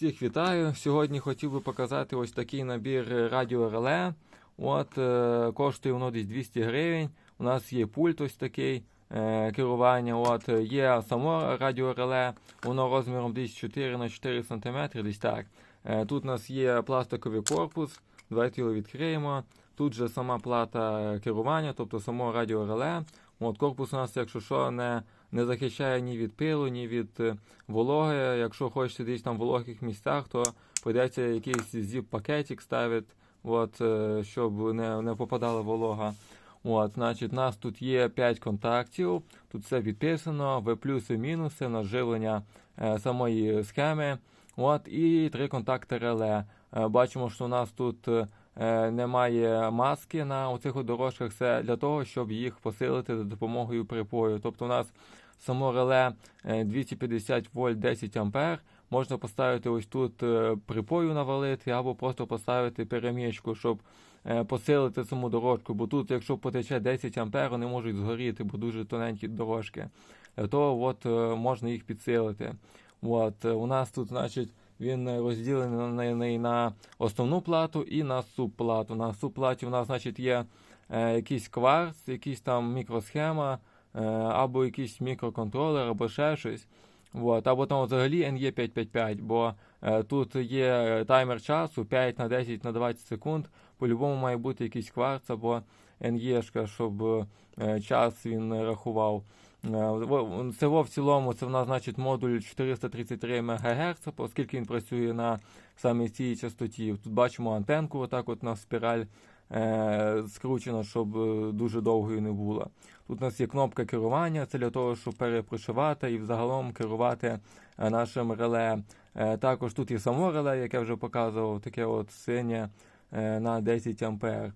Всіх вітаю. Сьогодні хотів би показати ось такий набір радіореле. От, е, коштує воно десь 200 гривень. У нас є пульт ось такий е, керування. От, є само радіореле, воно розміром десь 4 на 4 см, десь так. Е, тут у нас є пластиковий корпус. Давайте його відкриємо. Тут же сама плата керування, тобто само радіореле. От, корпус у нас, якщо що, не не захищає ні від пилу, ні від е, вологи. Якщо хочете десь там в вологих місцях, то прийдеться якийсь зіп-пакетик ставити, от, е, щоб не не попадала волога. От, значить, У нас тут є 5 контактів, тут все підписано, в плюси, мінуси, наживлення е, самої схеми. От, І три контакти реле. Е, бачимо, що у нас тут е, немає маски на оцих дорожках. Це для того, щоб їх посилити за допомогою припою. Тобто у нас само реле 250 е, вольт 10 ампер. Можна поставити ось тут е, припою навалити, або просто поставити перемічку, щоб е, посилити саму дорожку. Бо тут, якщо потече 10 ампер, вони можуть згоріти, бо дуже тоненькі дорожки. Того от, можна їх підсилити. От, У нас тут, значить, він розділений на основну плату і на субплату. На субплаті у нас значить, є якийсь кварц, якийсь там мікросхема. Е, або якийсь мікроконтролер, або ще щось. От. Або там взагалі NE555, бо е, тут є таймер часу 5 на 10 на 20 секунд. По-любому має бути якийсь кварц або NE, щоб е, час він рахував. Е, це в цілому це в нас значить модуль 433 МГц, оскільки він працює на саме цій частоті. Тут бачимо антенку, отак от на спіраль е, скручено, щоб е, дуже довгою не було. Тут у нас є кнопка керування, це для того, щоб перепрошивати і взагалом керувати е, нашим реле. Е, також тут є само реле, яке вже показував, таке от синє е, на 10 А.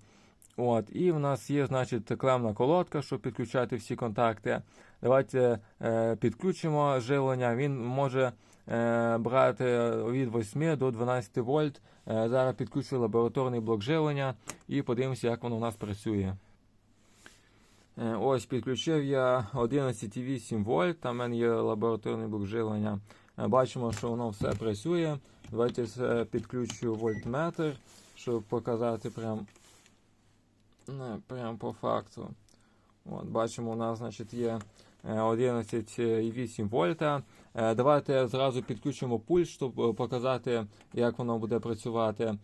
От, І в нас є значить, клемна колодка, щоб підключати всі контакти. Давайте е, підключимо живлення. Він може е, брати від 8 до 12 вольт. Е, зараз підключу лабораторний блок живлення і подивимося, як воно у нас працює. Е, ось підключив я 11,8 вольт. Там в мене є лабораторний блок живлення. Е, бачимо, що воно все працює. Давайте підключу вольтметр, щоб показати прям. Не, прямо по факту. От, Бачимо, у нас значить, є 11,8 е, вольта. Е, давайте зразу підключимо пульт, щоб е, показати, як воно буде працювати.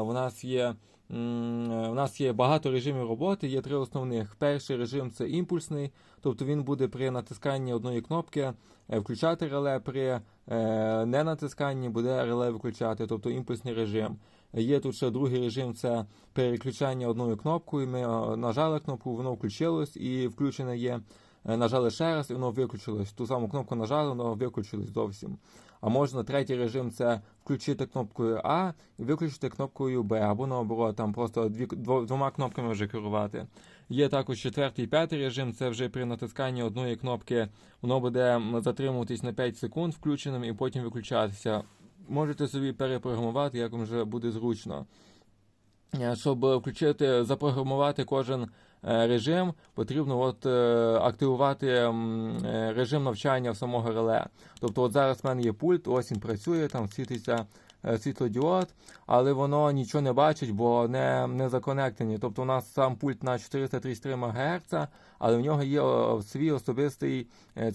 У нас є у нас є багато режимів роботи, є три основних. Перший режим це імпульсний, тобто він буде при натисканні одної кнопки включати реле, при ненатисканні буде реле виключати, тобто імпульсний режим. Є тут ще другий режим це переключання одною кнопкою. Ми нажали кнопку, воно включилось і включене є. Е, нажали ще раз, і воно виключилось. Ту саму кнопку нажали, воно виключилось зовсім. А можна третій режим це включити кнопкою А і виключити кнопкою Б, або наоборот, там просто дві, двома кнопками вже керувати. Є також четвертий і п'ятий режим, це вже при натисканні одної кнопки, воно буде затримуватись на 5 секунд включеним і потім виключатися можете собі перепрограмувати, як вам вже буде зручно. Е, щоб включити, запрограмувати кожен режим, потрібно от е, активувати режим навчання в самого реле. Тобто, от зараз в мене є пульт, ось він працює, там світиться світлодіод, але воно нічого не бачить, бо не не законектені. Тобто у нас сам пульт на 433 МГц, але в нього є свій особистий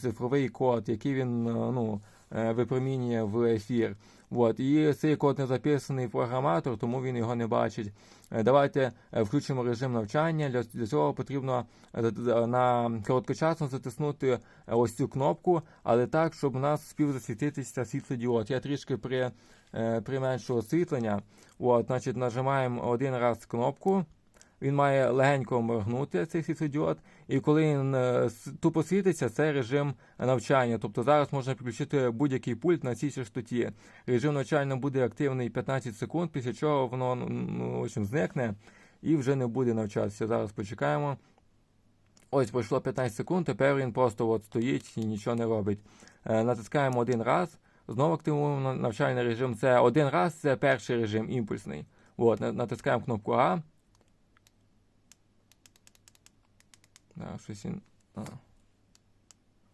цифровий код, який він ну, випромінює в ефір. От. І цей код не записаний програматор, тому він його не бачить. Е, давайте е, включимо режим навчання. Для, цього потрібно е, на короткочасно затиснути ось цю кнопку, але так, щоб у нас спів засвітитися світлодіод. Я трішки при, применшу освітлення. От, значить, Нажимаємо один раз кнопку. Він має легенько моргнути цей світлодіод, і коли він е, тупо світиться, це режим навчання. Тобто зараз можна підключити будь-який пульт на цій частоті. Режим навчання буде активний 15 секунд, після чого воно ну, ну, в общем, зникне і вже не буде навчатися. Зараз почекаємо. Ось пройшло 15 секунд, тепер він просто от стоїть і нічого не робить. Е, натискаємо один раз, знову активуємо навчальний режим. Це один раз, це перший режим імпульсний. От, Натискаємо кнопку А. Да, щось.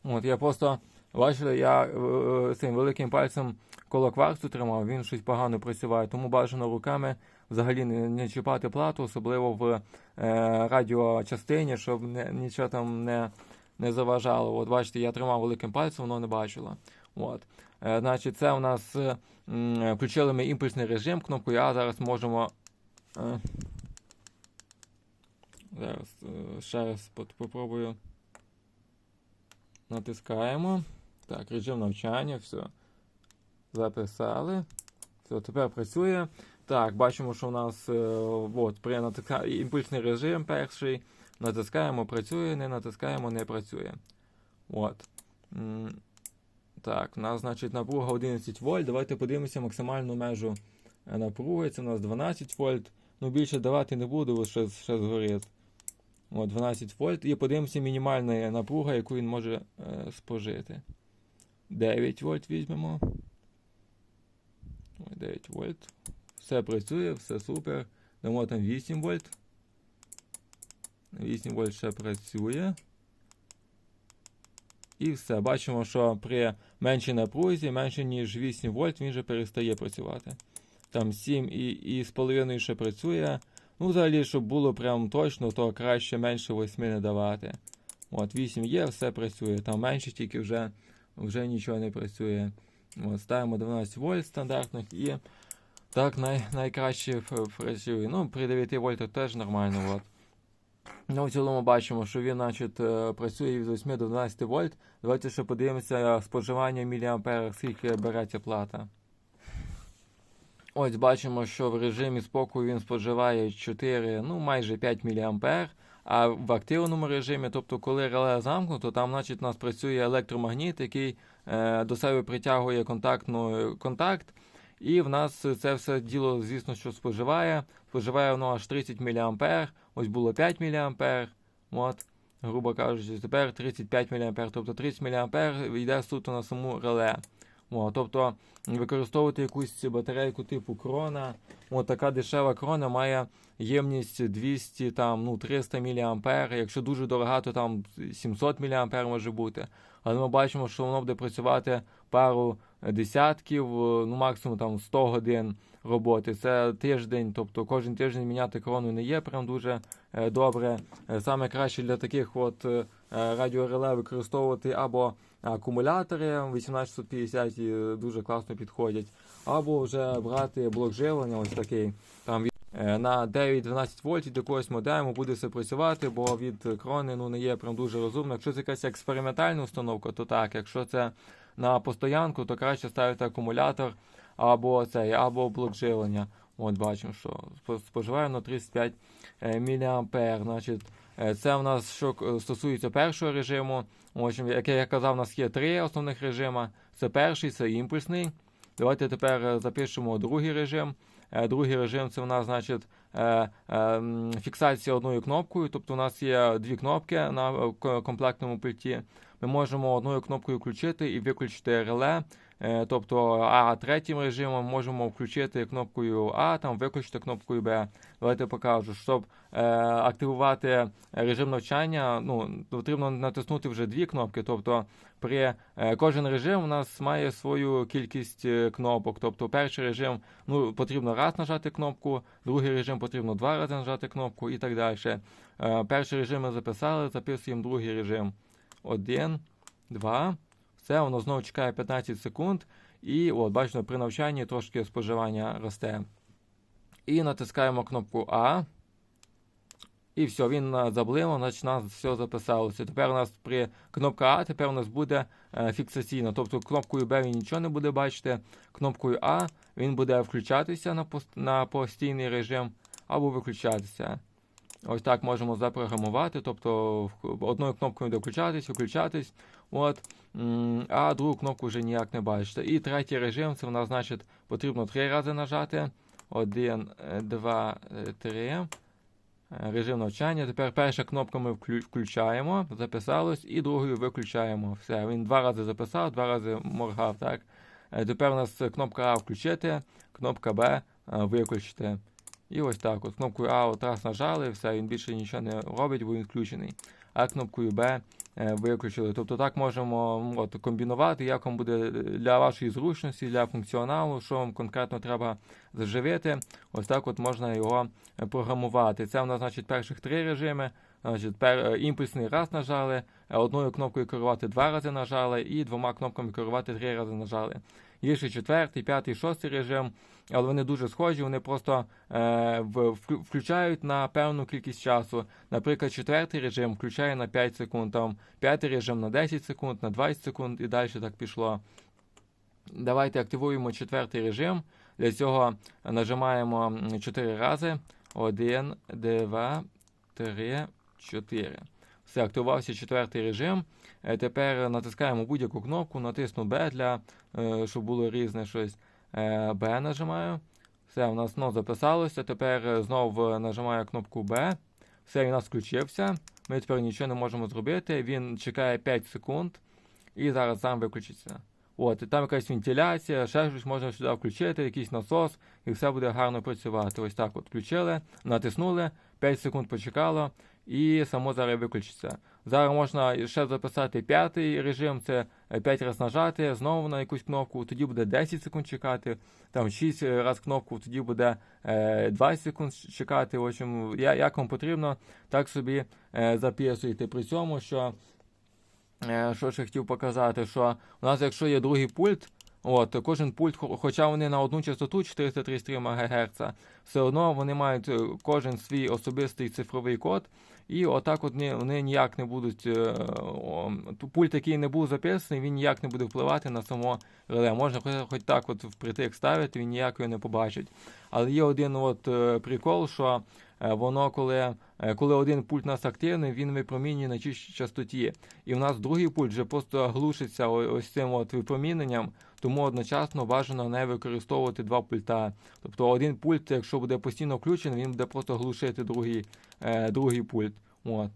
От, Я просто бачили, я е, цим великим пальцем коло кварцу тримав, він щось погано працюває, тому бажано руками взагалі не, не чіпати плату, особливо в е, радіочастині, щоб не, нічого там не не заважало. От бачите, я тримав великим пальцем, воно не бачило. От. Е, значить, це у нас е, включили ми імпульсний режим, кнопкою А зараз можемо. Е, зараз е, ще раз попробую. Натискаємо. Так, режим навчання, все. Записали. Все, тепер працює. Так, бачимо, що у нас е, от, при натиска... імпульсний режим перший. Натискаємо, працює, не натискаємо, не працює. От. Так, у нас, значить, напруга 11 вольт. Давайте подивимося максимальну межу е, напруги. Це у нас 12 вольт. Ну, більше давати не буду, бо ще, ще згорить. От, 12 вольт. І подивимося мінімальна напруга, яку він може е, спожити. 9 вольт візьмемо. 9 вольт. Все працює, все супер. Дамо там 8 вольт. 8 вольт ще працює. І все. Бачимо, що при меншій напрузі, менше ніж 8 вольт, він вже перестає працювати. Там 7 і, і з половиною ще працює. Ну, взагалі, щоб було прям точно, то краще менше 8 не давати. От, 8 є, все працює. Там менше, тільки вже, вже нічого не працює. От, ставимо 12 вольт стандартних і так най, найкраще працює. Ну, при 9 вольтах теж нормально. От. Ну, в цілому бачимо, що він значить, е, працює від 8 до 12 вольт. Давайте ще подивимося споживання в міліамперах, скільки береться плата. Ось бачимо, що в режимі спокою він споживає 4, ну майже 5 мА, а в активному режимі, тобто коли реле замкнуто, там значить, у нас працює електромагніт, який е, до себе притягує контактну, контакт. І в нас це все діло, звісно, що споживає. Споживає воно аж 30 мА, ось було 5 мА, от, грубо кажучи, тепер 35 мА, тобто 30 мА йде суто на саму реле. О, тобто використовувати якусь батарейку типу крона. О, така дешева крона має ємність 200, там, ну, 300 мА. Якщо дуже дорога, то там 700 мА може бути. Але ми бачимо, що воно буде працювати пару десятків, ну максимум там 100 годин роботи. Це тиждень, тобто кожен тиждень міняти крону не є прям дуже е, добре. Е, Саме краще для таких от е, радіореле використовувати або акумулятори 1850 і дуже класно підходять, або вже брати блок живлення, ось такий там е, на 9-12 вольтів до якогось модему буде все працювати, бо від крони ну, не є прям дуже розумно. Якщо це якась експериментальна установка, то так. Якщо це на постоянку, то краще ставити акумулятор або цей, або блок живлення. От бачимо, що споживає на 35 мА. Значить, е, це в нас що стосується першого режиму. В общем, як я казав, у нас є три основних режими. Це перший, це імпульсний. Давайте тепер е, запишемо другий режим. Е, Другий режим це у нас, значить, е, е, фіксація одною кнопкою. Тобто у нас є дві кнопки на е, комплектному пульті. Ми можемо одною кнопкою включити і виключити реле. Е, Тобто, а третім режимом можемо включити кнопкою А, там виключити кнопкою Б. Давайте покажу, щоб е, активувати режим навчання, ну потрібно натиснути вже дві кнопки. Тобто, при е, кожен режим у нас має свою кількість е, кнопок. Тобто, перший режим ну потрібно раз нажати кнопку, другий режим потрібно два рази нажати кнопку і так далі. Е, перший режим ми записали, записуємо другий режим. Один, два. Все, воно знову чекає 15 секунд. І от, бачите, при навчанні трошки споживання росте. І натискаємо кнопку А. І все, він заблимав, значить нас все записалося. Тепер у нас при кнопка А, тепер у нас буде е, фіксаційно. Тобто кнопкою Б він нічого не буде бачити. Кнопкою А він буде включатися на, пост, на постійний режим або виключатися. Ось так можемо запрограмувати. Тобто одною кнопкою буде включатись. От, а другу кнопку вже ніяк не бачите. І третій режим це в нас значить потрібно три рази нажати. Один, е, два, е, три. Е, Режим навчання. Тепер перша кнопка ми включаємо, записалось, і другою виключаємо. Все, він два рази записав, два рази моргав. Так? Тепер у нас кнопка А включити, кнопка Б виключити. І ось так. От кнопкою А от раз нажали, все, він більше нічого не робить, бо він включений. А кнопкою Б е, виключили. Тобто так можемо от, комбінувати, як вам буде для вашої зручності, для функціоналу, що вам конкретно треба заживити. Ось так от можна його е, програмувати. Це у нас значить перших три режими. Значить, пер, е, імпульсний раз нажали, е, одною кнопкою керувати два рази нажали, і двома кнопками керувати три рази нажали. Є ще четвертий, п'ятий, шостий режим, але вони дуже схожі, вони просто е, в, вклю- включають на певну кількість часу. Наприклад, четвертий режим включає на 5 секунд, там п'ятий режим на 10 секунд, на 20 секунд і далі так пішло. Давайте активуємо четвертий режим. Для цього нажимаємо 4 рази. 1, 2, 3, 4. Все, активувався четвертий режим. Е, Тепер натискаємо будь-яку кнопку, натисну B для, е, щоб було різне щось. Е, B нажимаю. Все, у нас знову записалося. Тепер е, знову нажимаю кнопку B. Все, він у нас включився. Ми тепер нічого не можемо зробити. Він чекає 5 секунд і зараз сам виключиться. От, і там якась вентиляція, ще щось можна сюди включити, якийсь насос, і все буде гарно працювати. Ось так от включили, натиснули, 5 секунд почекало, і само зараз виключиться. Зараз можна ще записати п'ятий режим, це 5 разів нажати, знову на якусь кнопку, тоді буде 10 секунд чекати, там 6 разів кнопку, тоді буде е, 20 секунд чекати. В общем, як вам потрібно, так собі е, записуйте. При цьому, що Е, Що ще хотів показати, що у нас, якщо є другий пульт, от, кожен пульт, хоча вони на одну частоту 433 МГц, все одно вони мають е, кожен свій особистий цифровий код, і отак от вони ніяк не будуть. е, Пульт, який не був записаний, він ніяк не буде впливати на само реле. Можна хоч, хоч так от впритик ставити, він ніяк його не побачить. Але є один от е, прикол, що воно, коли, коли один пульт у нас активний, він випромінює на чистій частоті. І в нас другий пульт вже просто глушиться ось цим от випроміненням, тому одночасно бажано не використовувати два пульта. Тобто один пульт, якщо буде постійно включений, він буде просто глушити другий, е, другий пульт. От.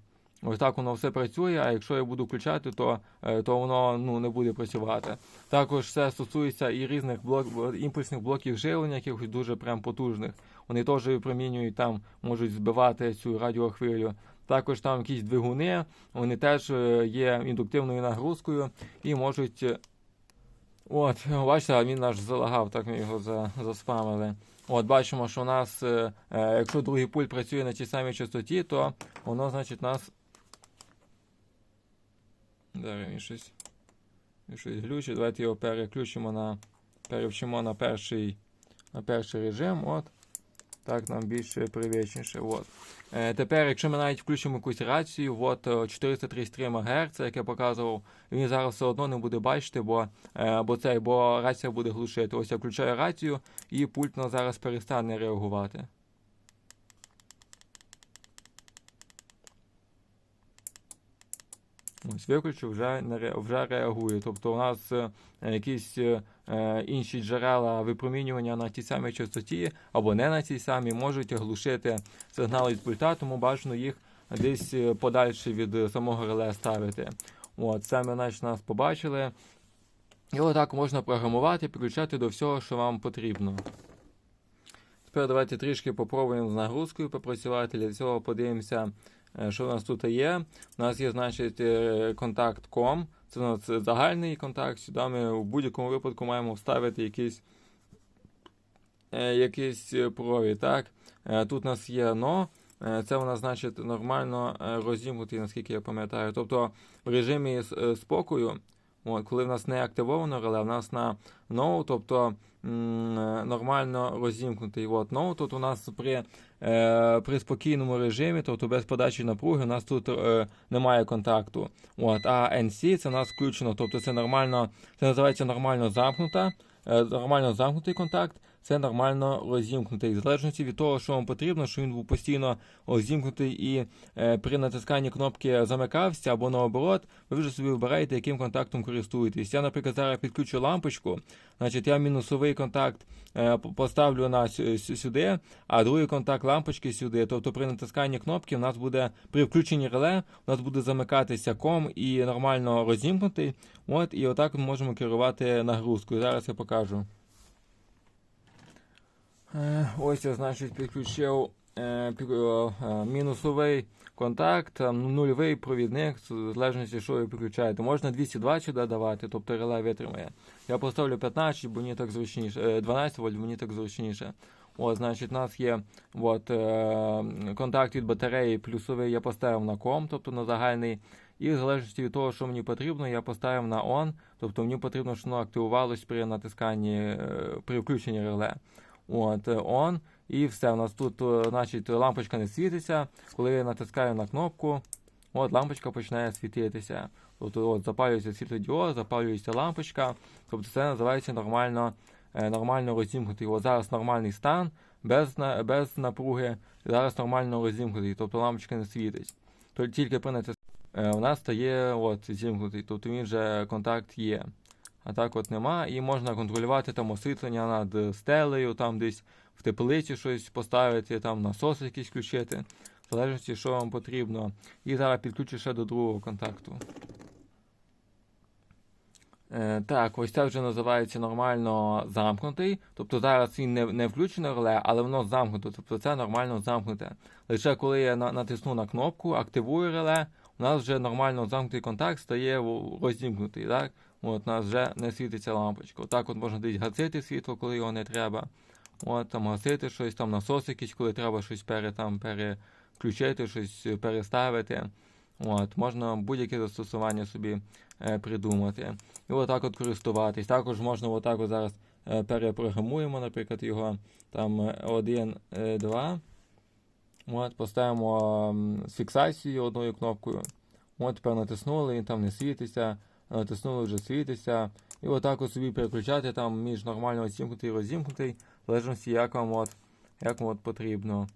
Ось так воно все працює, а якщо я буду включати, то, е, то воно ну, не буде працювати. Також це стосується і різних блок, імпульсних блоків живлення, якихось дуже прям потужних. Вони теж випромінюють там, можуть збивати цю радіохвилю. Також там якісь двигуни, вони теж е, є індуктивною нагрузкою і можуть. От, бачите, він наш залагав, так ми його за, заспамили. От, бачимо, що у нас, е, е, якщо другий пульт працює на тій самій частоті, то воно, значить, нас. Зараз він щось. Щось глючить. Давайте його переключимо на. Перевчимо на перший, на перший режим. От. Так нам більше привичніше. От. Е, тепер, якщо ми навіть включимо якусь рацію, от е, 433 МГц, як я показував, він зараз все одно не буде бачити, бо, е, бо, цей, бо рація буде глушити. Ось я включаю рацію, і пульт на зараз перестане реагувати. Ось виключив, вже, вже реагує. Тобто у нас е, якісь е, е, інші джерела випромінювання на тій самій частоті або не на тій самій можуть глушити сигнал від пульта, тому бажано їх десь подальше від самого реле ставити. От, ми значить, нас побачили. І отак можна програмувати, підключати до всього, що вам потрібно. Тепер давайте трішки попробуємо з нагрузкою попрацювати. Для цього подивимося, що у нас тут є. У нас є, значить, контакт.com. контакт Це у нас загальний контакт. Сюди ми в будь-якому випадку маємо вставити якийсь, е, якийсь е, провід. Так? Е, Тут у нас є. Е, Це нас, значить, нормально е, розімкнутий, наскільки я пам'ятаю. Тобто в режимі е, спокою, от, коли в нас не активовано реле, в нас на ноу, тобто е, нормально розімкнутий. От, ноу, тут у нас при, е, при спокійному режимі, тобто без подачі напруги, у нас тут е, немає контакту. От, а NC це у нас включено, тобто це нормально, це називається нормально замкнута, е, нормально замкнутий контакт. Це нормально розімкнутий. В залежності від того, що вам потрібно, що він був постійно розімкнутий і е, при натисканні кнопки замикався або наоборот, ви вже собі вибираєте, яким контактом користуєтесь. Я, наприклад, зараз підключу лампочку, значить я мінусовий контакт е, поставлю на сю- сю- сюди, а другий контакт лампочки сюди. Тобто при натисканні кнопки у нас буде при включенні реле, у нас буде замикатися ком і нормально розімкнутий. От, і отак ми можемо керувати нагрузкою. Зараз я покажу. Е, Ось я, значить, підключив е, е, мінусовий контакт, там, нульовий провідник, в залежності, що ви підключаєте. Можна 220 сюди давати, тобто реле витримає. Я поставлю 15, бо мені так зручніше, е, 12 вольт, мені так зручніше. От, значить, у нас є от, контакт від батареї, плюсовий я поставив на ком, тобто на загальний. І в залежності від того, що мені потрібно, я поставив на on, тобто мені потрібно, щоб воно активувалось при натисканні, при включенні реле. От, е, on, і все. У нас тут е, значить, лампочка не світиться. Коли я натискаю на кнопку, от лампочка починає світитися. Тобто от, запалюється світлодіод, запалюється лампочка. Тобто це називається нормально, е, нормально розімкнутий. От зараз нормальний стан, без, без напруги, зараз нормально розімкнутий, тобто лампочка не світить. Тільки при натисканні у нас стає от, зімкнутий, тобто він вже контакт є. А так от нема, і можна контролювати там освітлення над стелею, там десь в теплиці щось поставити, там насос якийсь включити, в залежності, що вам потрібно. І зараз підключу ще до другого контакту. Е, так, ось це вже називається нормально замкнутий. Тобто зараз він не, не включено реле, але воно замкнуто. Тобто це нормально замкнуте. Лише коли я на, натисну на кнопку, активую реле, у нас вже нормально замкнутий контакт стає розімкнутий. Так? От, у нас вже не світиться лампочка. Отак от можна десь гасити світло, коли його не треба. От, там гасити щось, там насос якийсь, коли треба щось пере, там, переключити, щось переставити. От, можна будь-яке застосування собі е, придумати. І отак от користуватись. Також можна отак от зараз е, перепрограмуємо, наприклад, його там 1, 2. От, поставимо з одною кнопкою. От тепер натиснули, він там не світиться, натиснули вже світиться. І отак от собі переключати там між нормально зімкнутий і розімкнутий, в залежності, як вам от, як вам от потрібно.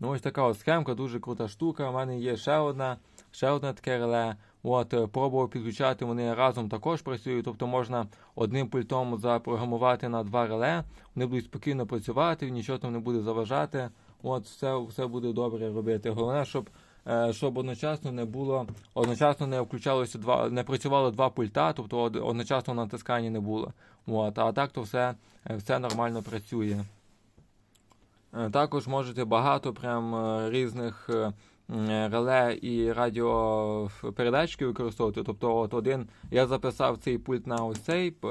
Ну, ось така от схемка, дуже крута штука. У мене є ще одна, ще одне таке реле. От, е, пробував підключати, вони разом також працюють, тобто можна одним пультом запрограмувати на два реле, вони будуть спокійно працювати, нічого там не буде заважати. От, все, все буде добре робити. Головне, щоб, е, щоб одночасно не було, одночасно не включалося два, не працювало два пульта, тобто одночасно натискання не було. От, а так то все, е, все нормально працює. Е, Також можете багато прям е, різних е, е, реле і радіопередатчиків використовувати. Тобто, от один я записав цей пульт на ось цей е,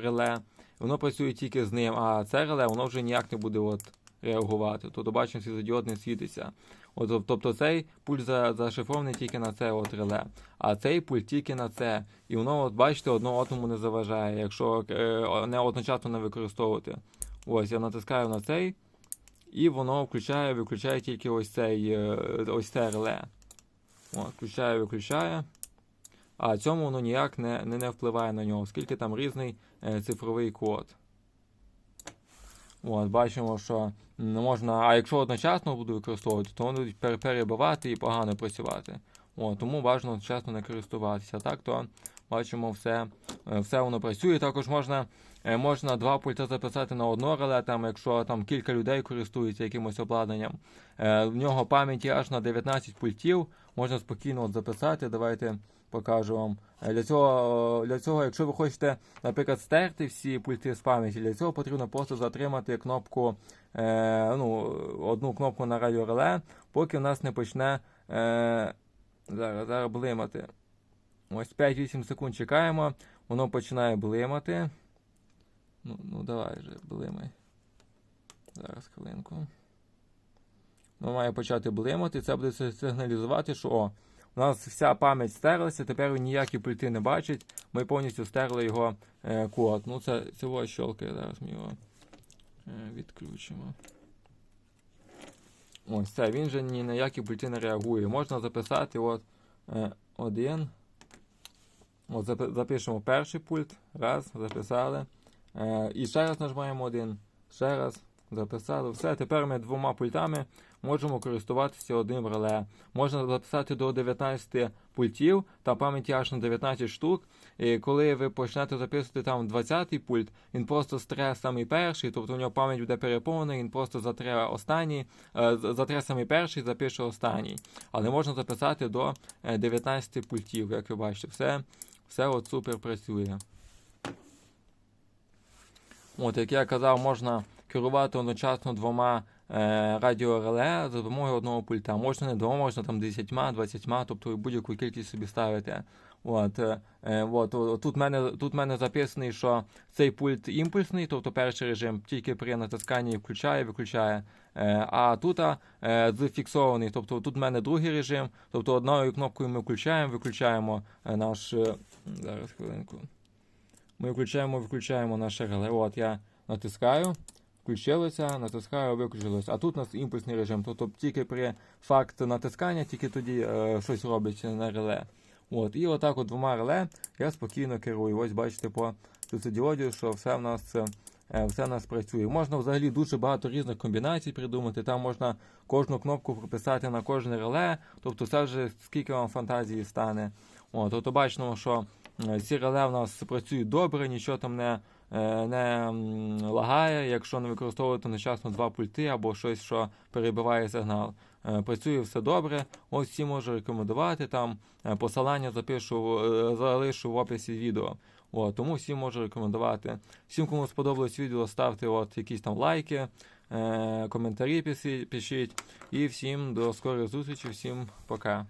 реле, воно працює тільки з ним, а це реле воно вже ніяк не буде от реагувати. Тобто бачимо, світлодіод не світиться. От, тобто цей пульт за, зашифрований тільки на це от реле, а цей пульт тільки на це. І воно, от бачите, одно одному не заважає, якщо е, не одночасно не використовувати. Ось я натискаю на цей. І воно включає, виключає тільки ось цей е, ось це реле. О, включає, виключає. А цьому воно ніяк не, не, не впливає на нього, оскільки там різний е, цифровий код. От, бачимо, що не можна. А якщо одночасно буду використовувати, то вони будуть перебивати і погано працювати. О, тому бажано одночасно не користуватися. Так, то бачимо, все, е, все воно працює. Також можна Е, Можна два пульта записати на одно реле, там, якщо там кілька людей користуються якимось обладнанням. Е, в нього пам'яті аж на 19 пультів. Можна спокійно от записати. Давайте покажу вам. Е, для цього, для цього, якщо ви хочете, наприклад, стерти всі пульти з пам'яті, для цього потрібно просто затримати кнопку, е, ну, одну кнопку на радіореле, поки в нас не почне е, зараз, зараз блимати. Ось 5-8 секунд чекаємо, воно починає блимати. Ну, ну давай же, блимай. Зараз хвилинку. Воно має почати блимати. Це буде сигналізувати, що о, у нас вся пам'ять стерлася, тепер він ніякі пульти не бачить. Ми повністю стерли його е, код. Ну, це цього щелкає. Зараз ми його е, відключимо. Ось це, він же ні на які пульти не реагує. Можна записати от е, один. От запишемо перший пульт. Раз, записали. Е, і ще раз нажимаємо один. Ще раз записали. Все, тепер ми двома пультами можемо користуватися одним реле. Можна записати до 19 пультів, та пам'яті аж на 19 штук. І коли ви почнете записувати там 20-й пульт, він просто стре самий перший, тобто у нього пам'ять буде переповнена, він просто затре останній, е, затре самий перший, запише останній. Але можна записати до е, 19 пультів, як ви бачите. Все, все от супер працює. От, як я казав, можна керувати одночасно двома е, радіореле за допомогою одного пульта. Можна не двома, можна там 10, 20, тобто будь-яку кількість собі ставити. От, е, е, от, тут в мене тут мене записаний, що цей пульт імпульсний, тобто перший режим тільки при натисканні включає, виключає. Е, а тут е, зафіксований, тобто тут в мене другий режим, тобто одною кнопкою ми включаємо, виключаємо е, наш. е, Зараз хвилинку. Ми включаємо, виключаємо наше реле. От я натискаю, включилося, натискаю, виключилося. А тут у нас імпульсний режим. Тобто тільки при факт натискання, тільки тоді е, щось робить на реле. От, і отак от двома реле я спокійно керую. Ось бачите по світлодіоді, що все в нас. е, Все в нас працює. Можна взагалі дуже багато різних комбінацій придумати. Там можна кожну кнопку прописати на кожне реле, тобто це вже скільки вам фантазії стане. О, тобто бачимо, що е, ці реле в нас працюють добре, нічого там не, не лагає, якщо не використовувати одночасно два пульти або щось, що перебиває сигнал. Е, Працює все добре. Ось всі можу рекомендувати. Там е, посилання запишу, е, залишу в описі відео. От, тому всім можу рекомендувати. Всім, кому сподобалось відео, ставте от якісь там лайки, е, коментарі пишіть. І всім до скорої зустрічі, всім пока.